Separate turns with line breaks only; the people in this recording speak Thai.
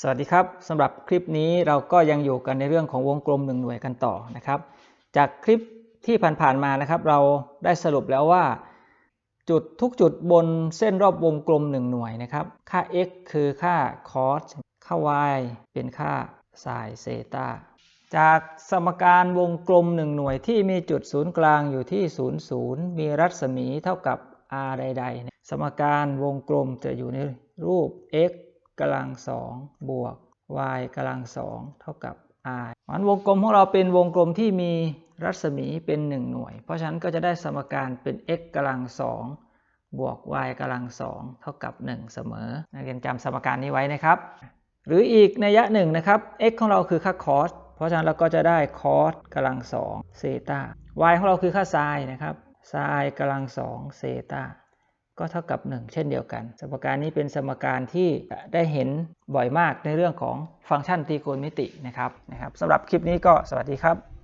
สวัสดีครับสำหรับคลิปนี้เราก็ยังอยู่กันในเรื่องของวงกลมหนึ่งหน่วยกันต่อนะครับ จากคลิปที่ผ่านๆมานะครับ เราได้สรุปแล้วว่า จุดทุกจุดบนเส้นรอบวงกลม1หน่วยนะครับ ค่า x คือค่า cos ค่า y เป็นค่า sin เซตาจากสมการวงกลม1หน่วยที่มีจุดศูนย์กลางอยู่ที่0 0มีรัศมีเท่ากับ r ใดๆ สมการวงกลมจะอยู่ในรูป x กำลังสองบวก y กำลังสองเท่ากับ r มันวงกลมของเราเป็นวงกลมที่มีรัศมีเป็น 1 หน่วย เพราะฉะนั้นก็จะได้สมการเป็น x กำลังสองบวก y กำลังสองเท่ากับ 1 เสมอ นักเรียนจำสมการนี้ไว้นะครับ หรืออีกนัยยะหนึ่งนะครับ x ของเราคือค่า cos เพราะฉะนั้นเราก็จะได้ cos กำลังสองเซตา y ของเราคือค่า sin นะครับ sin กำลังสองเซตา ก็เท่ากับ 1 เช่นเดียวกัน สมการนี้เป็นสมการที่ได้เห็นบ่อยมากในเรื่องของฟังก์ชันตรีโกณมิตินะครับนะครับสำหรับคลิปนี้ก็สวัสดีครับ